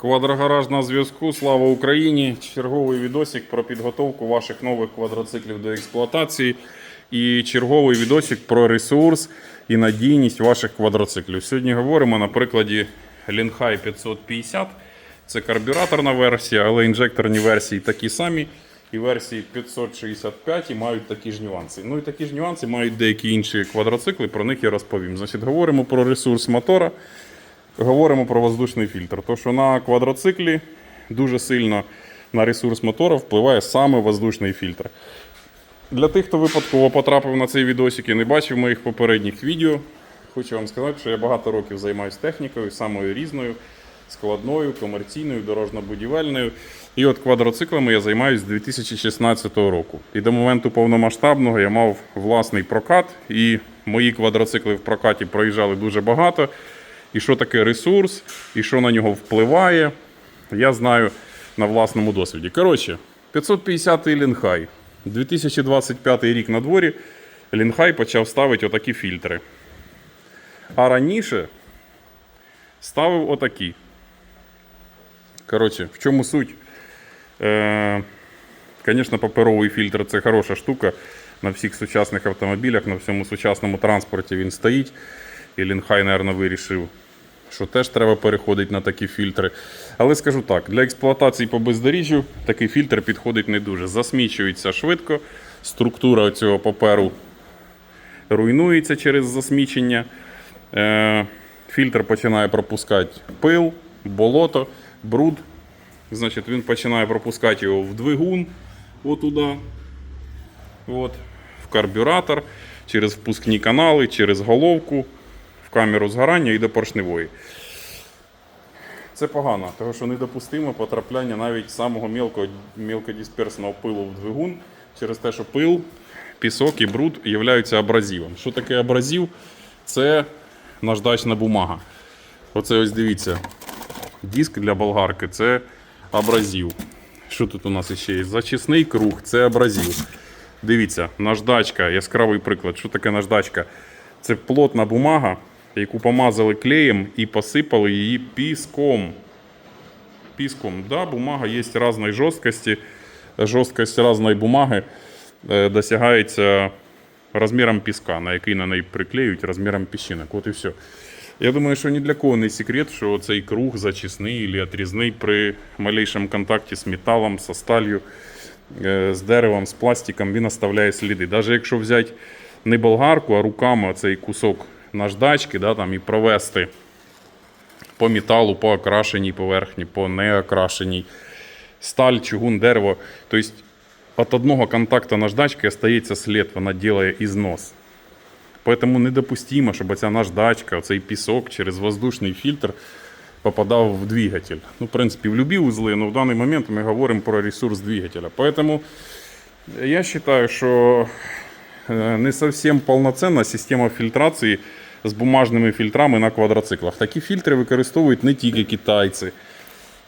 Квадрогараж на зв'язку. Слава Україні! Черговий відосик про підготовку ваших нових квадроциклів до експлуатації. І черговий відосик про ресурс і надійність ваших квадроциклів. Сьогодні говоримо на прикладі Linhai 550. Це карбюраторна версія, але інжекторні версії такі самі. І версії 565 і мають такі ж нюанси. Ну і такі ж нюанси мають деякі інші квадроцикли, про них я розповім. Значить, говоримо про ресурс мотора. Говоримо про воздушний фільтр. То, що на квадроциклі дуже сильно на ресурс мотора впливає саме воздушний фільтр. Для тих, хто випадково потрапив на цей відосик і не бачив моїх попередніх відео, хочу вам сказати, що я багато років займаюся технікою, самою різною, складною, комерційною, дорожньо-будівельною. І от квадроциклами я займаюся з 2016 року. І до моменту повномасштабного я мав власний прокат, і мої квадроцикли в прокаті проїжджали дуже багато. І що таке ресурс, і що на нього впливає, я знаю на власному досвіді. Коротше, 550-й Лінхай. 2025 рік на дворі Лінхай почав ставити отакі фільтри. А раніше ставив отакі. Коротше, в чому суть? Е, Звісно, паперовий фільтр це хороша штука. На всіх сучасних автомобілях, на всьому сучасному транспорті він стоїть. І Лінхай, мабуть, вирішив, що теж треба переходити на такі фільтри. Але скажу так, для експлуатації по бездоріжжю такий фільтр підходить не дуже. Засмічується швидко, структура цього паперу руйнується через засмічення. Е, Фільтр починає пропускати пил, болото, бруд. Значить, він починає пропускати його в двигун, отуда, от, в карбюратор, через впускні канали, через головку, в камеру згорання і до поршневої. Це погано, тому що недопустимо потрапляння навіть самого мілкого, мілкодисперсного пилу в двигун через те, що пил, пісок і бруд являються абразивом. Що таке абразив? Це наждачна бумага. Оце ось дивіться. Диск для болгарки це абразив. Що тут у нас ще є? Зачисний круг це абразив. Дивіться, наждачка, яскравий приклад. Що таке наждачка? Це плотна бумага, яку помазали клеєм і посипали її піском. Піском. Да, бумага є різної жорсткості. Жорсткость різної бумаги е, досягається розміром піска, на який на неї приклеюють розміром піщинок. От і все. Я думаю, що ні для кого не секрет, що цей круг зачисний або отрізний при малейшому контакті з металом, з сталью, е, з деревом, з пластиком, він оставляє сліди. Навіть якщо взяти не болгарку, а руками цей кусок наждачки да, там, і провести по металу, по окрашеній поверхні, по неокрашеній, сталь, чугун, дерево. Тобто от одного контакту наждачки остається слід, вона робить ізнос. Поэтому недопустимо, щоб ця наждачка, цей пісок через воздушний фільтр попадав в двигатель. Ну, в принципі, в любі узли, але в даний момент ми говоримо про ресурс двигателя. Поэтому я вважаю, що е, не зовсім повноцінна система фільтрації з бумажними фільтрами на квадроциклах. Такі фільтри використовують не тільки китайці,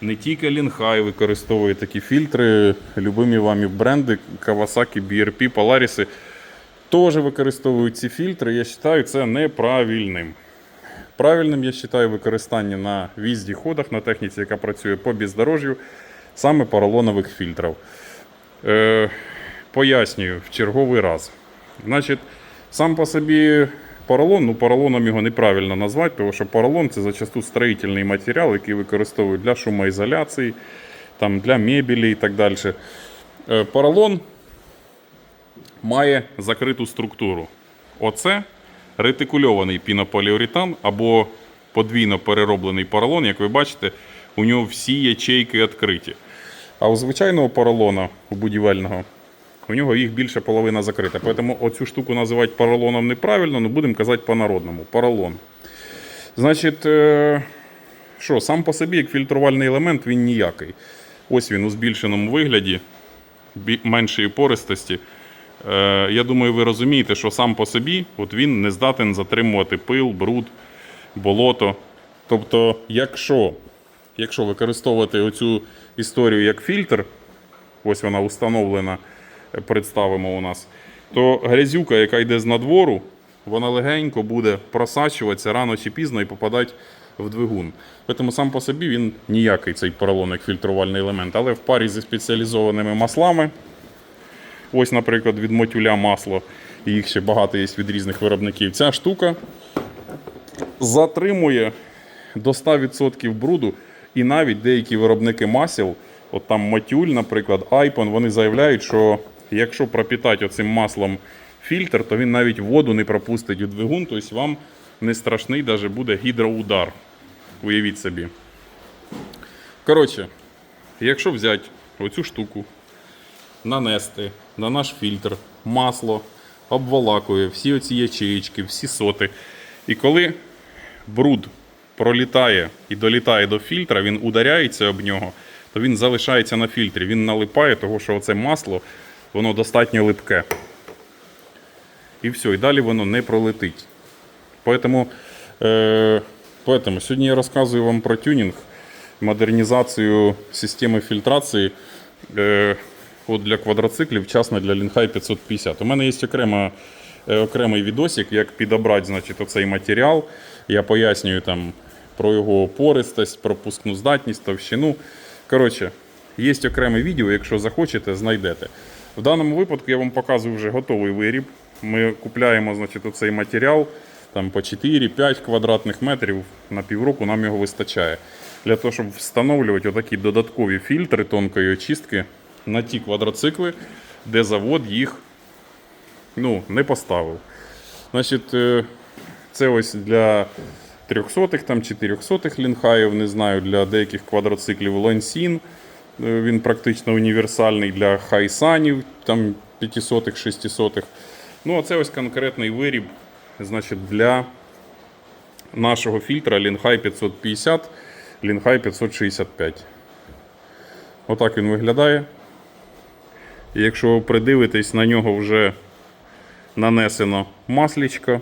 не тільки Лінхай використовує такі фільтри, любимі вами бренди Kawasaki, BRP, Polaris теж використовують ці фільтри. Я вважаю це неправильним. Правильним я вважаю використання на в'їзді ходах на техніці, яка працює по бездорожжю, саме поролонових фільтрів. Е, пояснюю в черговий раз. Значить, сам по собі поролон, ну поролоном його неправильно назвати, тому що поролон це зачасту строїтельний матеріал, який використовують для шумоізоляції, там, для мебелі і так далі. Е, поролон має закриту структуру. Оце ретикульований пінополіуретан або подвійно перероблений поролон. Як ви бачите, у нього всі ячейки відкриті. А у звичайного поролона, у будівельного, у нього їх більше половина закрита. Тому оцю штуку називати поролоном неправильно, але будемо казати по-народному. Поролон. Значить, е, що, сам по собі, як фільтрувальний елемент, він ніякий. Ось він у збільшеному вигляді, меншої пористості. Е, я думаю, ви розумієте, що сам по собі от він не здатен затримувати пил, бруд, болото. Тобто, якщо, якщо використовувати оцю історію як фільтр, ось вона установлена, представимо у нас, то грязюка, яка йде з надвору, вона легенько буде просачуватися рано чи пізно і попадати в двигун. Тому сам по собі він ніякий цей поролон фільтрувальний елемент, але в парі зі спеціалізованими маслами. Ось, наприклад, від мотюля масло, і їх ще багато є від різних виробників. Ця штука затримує до 100% бруду, і навіть деякі виробники масел, от там Матюль, наприклад, Айпон, вони заявляють, що якщо пропітати оцим маслом фільтр, то він навіть воду не пропустить у двигун, тобто вам не страшний даже буде гідроудар. Уявіть собі. Коротше, якщо взяти оцю штуку, нанести на наш фільтр масло, обволакує всі оці ячеїчки, всі соти. І коли бруд пролітає і долітає до фільтра, він ударяється об нього, то він залишається на фільтрі. Він налипає, тому що оце масло воно достатньо липке. І все, і далі воно не пролетить. Поэтому, е, поэтому сьогодні я розказую вам про тюнінг, модернізацію системи фільтрації е, от для квадроциклів, вчасно для Лінхай 550. У мене є окрема, е, окремий відосик, як підобрати значить, оцей матеріал. Я пояснюю там про його пористость, пропускну здатність, товщину. Коротше, є окреме відео, якщо захочете, знайдете. В даному випадку я вам показую вже готовий виріб. Ми купляємо значить, оцей матеріал там, по 4-5 квадратних метрів на півроку нам його вистачає. Для того, щоб встановлювати отакі додаткові фільтри тонкої очистки на ті квадроцикли, де завод їх ну, не поставив. Значить, е, це ось для 300-х, там 400-х лінхаїв, не знаю, для деяких квадроциклів Лансін. Він практично універсальний для хайсанів, там 500-х, 600-х. Ну, а це ось конкретний виріб значить, для нашого фільтра Лінхай 550, Лінхай 565. Отак він виглядає. І якщо ви придивитесь, на нього вже нанесено маслічко.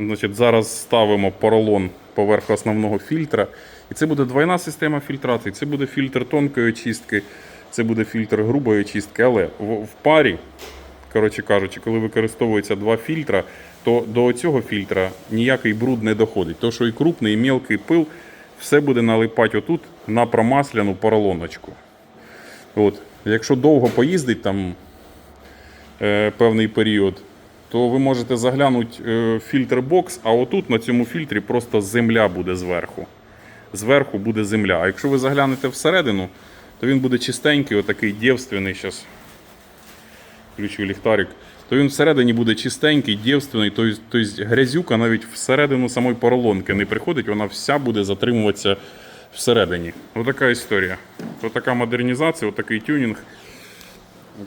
Значить, зараз ставимо поролон поверх основного фільтра. І це буде двойна система фільтрації. Це буде фільтр тонкої очистки, це буде фільтр грубої очистки. Але в, парі, коротше кажучи, коли використовується два фільтра, то до цього фільтра ніякий бруд не доходить. То, що і крупний, і мілкий пил, все буде налипати отут на промасляну поролоночку. От. Якщо довго поїздить там е, певний період, то ви можете заглянути е, в фільтр бокс, а отут на цьому фільтрі просто земля буде зверху. Зверху буде земля. А якщо ви заглянете всередину, то він буде чистенький, отакий дівственний. Зараз включу ліхтарик. То він всередині буде чистенький, дівственний, тобто, грязюка навіть всередину самої поролонки не приходить, вона вся буде затримуватися всередині. Отака історія. Отака модернізація, отакий тюнінг.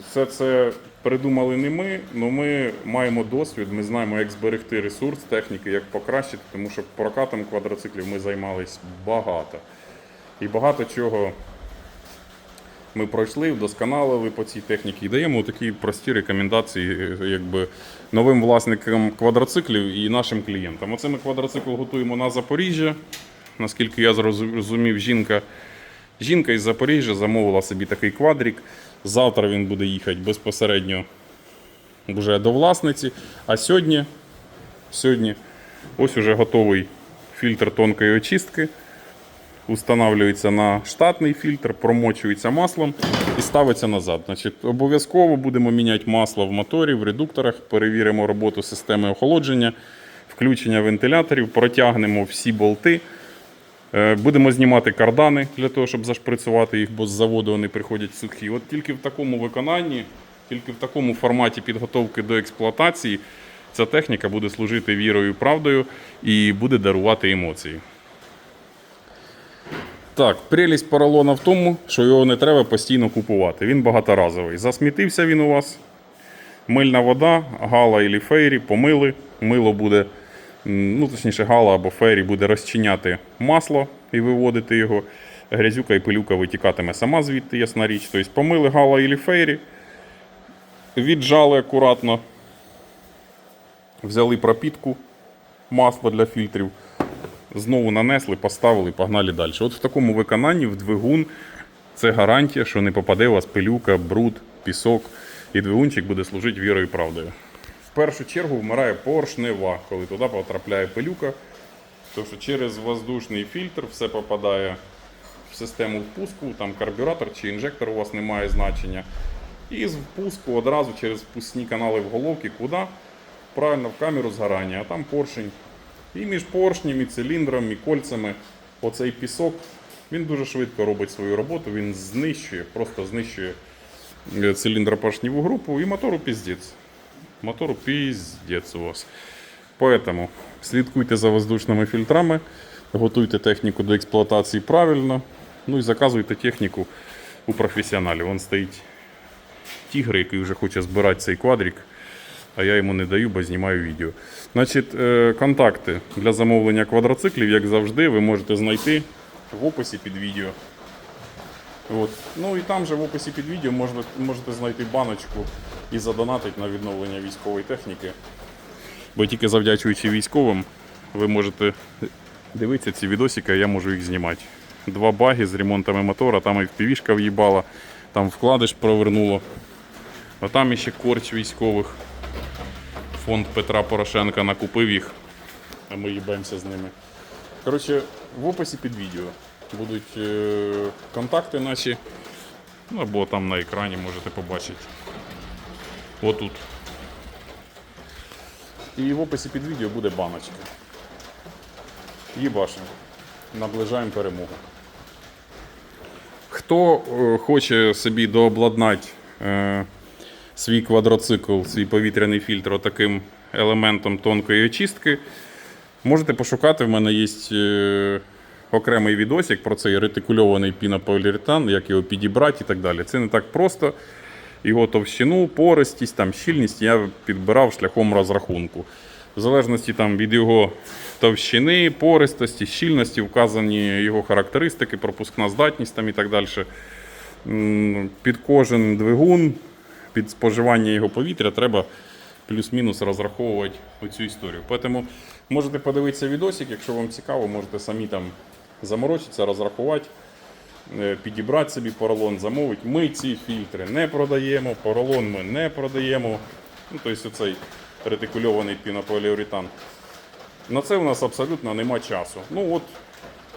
Все це придумали не ми, але ми маємо досвід, ми знаємо, як зберегти ресурс техніки, як покращити, тому що прокатом квадроциклів ми займались багато. І багато чого ми пройшли, вдосконалили по цій техніці і даємо такі прості рекомендації якби, новим власникам квадроциклів і нашим клієнтам. Оце ми квадроцикл готуємо на Запоріжжя. Наскільки я зрозумів, жінка, жінка із Запоріжжя замовила собі такий квадрик. Завтра він буде їхати безпосередньо вже до власниці. А сьогодні, сьогодні ось уже готовий фільтр тонкої очистки. Устанавлюється на штатний фільтр, промочується маслом і ставиться назад. Значить, Обов'язково будемо міняти масло в моторі, в редукторах, перевіримо роботу системи охолодження, включення вентиляторів, протягнемо всі болти. Е, Будемо знімати кардани для того, щоб зашприцювати їх, бо з заводу вони приходять сухі. От тільки в такому виконанні, тільки в такому форматі підготовки до експлуатації ця техніка буде служити вірою і правдою і буде дарувати емоції. Так, прелість поролона в тому, що його не треба постійно купувати. Він багаторазовий. Засмітився він у вас. Мильна вода, гала і фейрі помили. Мило буде, ну точніше, гала або фейрі буде розчиняти масло і виводити його. Грязюка і пилюка витікатиме сама звідти, ясна річ. Тобто помили гала і фейрі, віджали акуратно, взяли пропітку, масло для фільтрів. Знову нанесли, поставили, погнали далі. От в такому виконанні в двигун це гарантія, що не попаде у вас пилюка, бруд, пісок, і двигунчик буде служити вірою і правдою. В першу чергу вмирає поршнева, коли туди потрапляє пилюка, Тому що через воздушний фільтр все попадає в систему впуску, там карбюратор чи інжектор у вас не має значення. І з впуску одразу через впускні канали в головки, куди? Правильно, в камеру згорання, а там поршень. І між поршнем, і циліндром, і кольцями оцей пісок, він дуже швидко робить свою роботу, він знищує, просто знищує е, групу і мотору піздець. Мотору піздець у вас. Поэтому слідкуйте за воздушними фільтрами, готуйте техніку до експлуатації правильно, ну і заказуйте техніку у професіоналів. Вон стоїть тігр, який вже хоче збирати цей квадрик, а я йому не даю, бо знімаю відео. Значить, е, контакти для замовлення квадроциклів, як завжди, ви можете знайти в описі під відео. От. Ну і там же в описі під відео можете, можете знайти баночку і задонатити на відновлення військової техніки. Бо тільки завдячуючи військовим, ви можете дивитися ці відосики, а я можу їх знімати. Два баги з ремонтами мотора, там і впівішка в'їбала, там вкладиш провернуло. А там іще корч військових. Фонд Петра Порошенка накупив їх, а ми їбаємося з ними. Коротше, в описі під відео будуть е, контакти наші, ну, або там на екрані можете побачити. Отут. І в описі під відео буде баночка. Їбашимо. Наближаємо перемогу. Хто е, хоче собі дообладнати е, свій квадроцикл, свій повітряний фільтр таким елементом тонкої очистки, можете пошукати. В мене є е, окремий відосик про цей ретикульований пінополіуретан, як його підібрати і так далі. Це не так просто. Його товщину, пористість, там, щільність я підбирав шляхом розрахунку. В залежності там, від його товщини, пористості, щільності, вказані його характеристики, пропускна здатність там, і так далі. Під кожен двигун, під споживання його повітря треба плюс-мінус розраховувати оцю історію. Тому можете подивитися відосик, якщо вам цікаво, можете самі там заморочитися, розрахувати підібрати собі поролон, замовити. Ми ці фільтри не продаємо, поролон ми не продаємо. Ну, тобто цей ретикульований пінополіуретан. На це у нас абсолютно нема часу. Ну от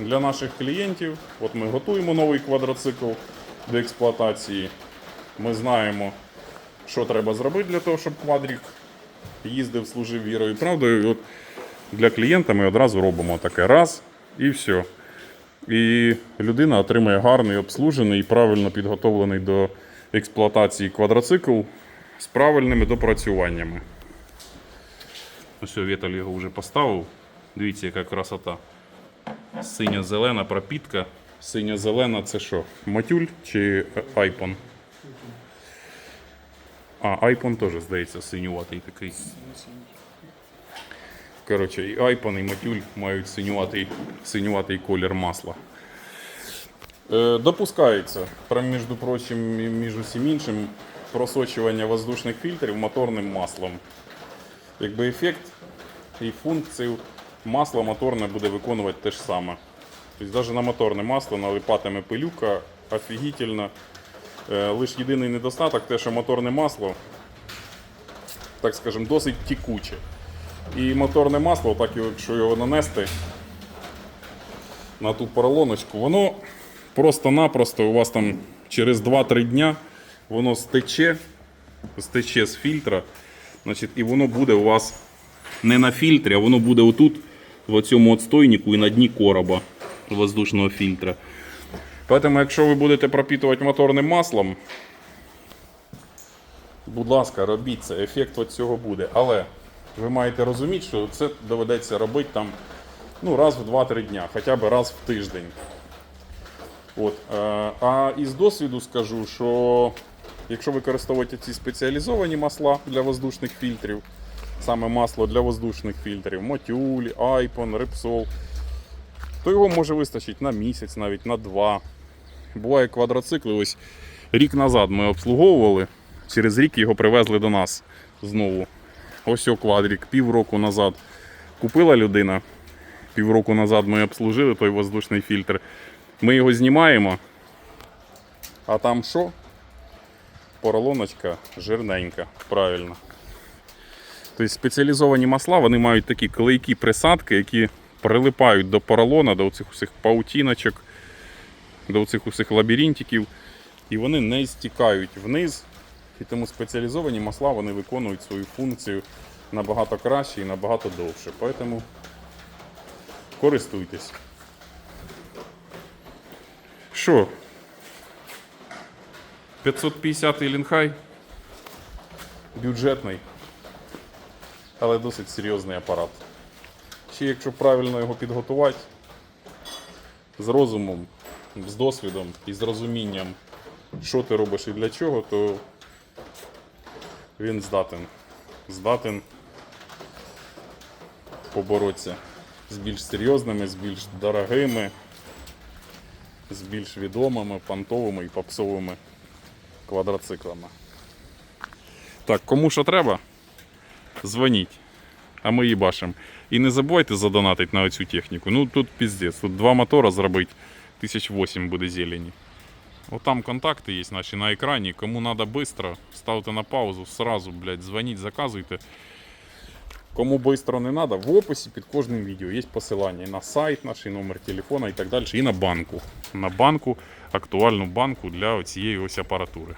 для наших клієнтів, от ми готуємо новий квадроцикл до експлуатації. Ми знаємо, що треба зробити для того, щоб квадрик їздив, служив вірою правдою. От для клієнта ми одразу робимо таке раз і все. І людина отримає гарний, обслужений і правильно підготовлений до експлуатації квадроцикл з правильними допрацюваннями. Ось Віталь його вже поставив. Дивіться, яка красота. Синьо-зелена пропітка. Синьо-зелена це що? Матюль чи айпон? А, айпон теж, здається, синюватий такий. Коротше, і айпон, і матюль мають синюватий, синюватий колір масла. Е, допускається, прям, між прочим, і між усім іншим, просочування воздушних фільтрів моторним маслом. Якби ефект і функцію масло моторне буде виконувати те ж саме. Тобто навіть на моторне масло налипатиме пилюка офігітельно. Е, Лише єдиний недостаток те, що моторне масло, так скажемо, досить тікуче. І моторне масло, так якщо його нанести на ту поролоночку, воно просто-напросто у вас там через 2-3 дня воно стече, стече з фільтра, значить, і воно буде у вас не на фільтрі, а воно буде отут, в цьому отстойнику і на дні короба воздушного фільтра. Тому, якщо ви будете пропітувати моторним маслом, будь ласка, робіть це, ефект цього буде. Але ви маєте розуміти, що це доведеться робити там ну, раз в 2-3 дня, хоча б раз в тиждень. От. е, А із досвіду скажу, що якщо використовуєте ці спеціалізовані масла для воздушних фільтрів, саме масло для воздушних фільтрів, Мотюль, Айпон, Репсол, то його може вистачити на місяць, навіть на два. Буває квадроцикли. Ось рік назад ми обслуговували, через рік його привезли до нас знову. Ось о квадрик, півроку назад купила людина. Півроку назад ми обслужили той воздушний фільтр. Ми його знімаємо. А там що? Поролоночка жирненька, правильно. Тобто спеціалізовані масла вони мають такі клейкі присадки, які прилипають до поролона, до цих усіх паутіночок, до цих усіх лабіринтиків, і вони не стікають вниз. І тому спеціалізовані масла вони виконують свою функцію набагато краще і набагато довше. Поэтому користуйтесь. Що? 550 Лінхай. Бюджетний, але досить серйозний апарат. Ще якщо правильно його підготувати, з розумом, з досвідом і з розумінням, що ти робиш і для чого, то він здатен. Здатен поборотися з більш серйозними, з більш дорогими, з більш відомими, понтовими і попсовими квадроциклами. Так, кому що треба, дзвоніть, а ми їбашимо. І не забувайте задонатити на оцю техніку. Ну тут піздець, тут два мотора зробити, тисяч вісім буде зелені. Отам контакти є наші на екрані. Кому треба швидко, ставте на паузу, сразу, блядь, звонить, заказуйте. Кому швидко не треба, в описі під кожним відео є посилання на сайт наш, номер телефона і так далі, і на банку. На банку, актуальну банку для цієї ось апаратури.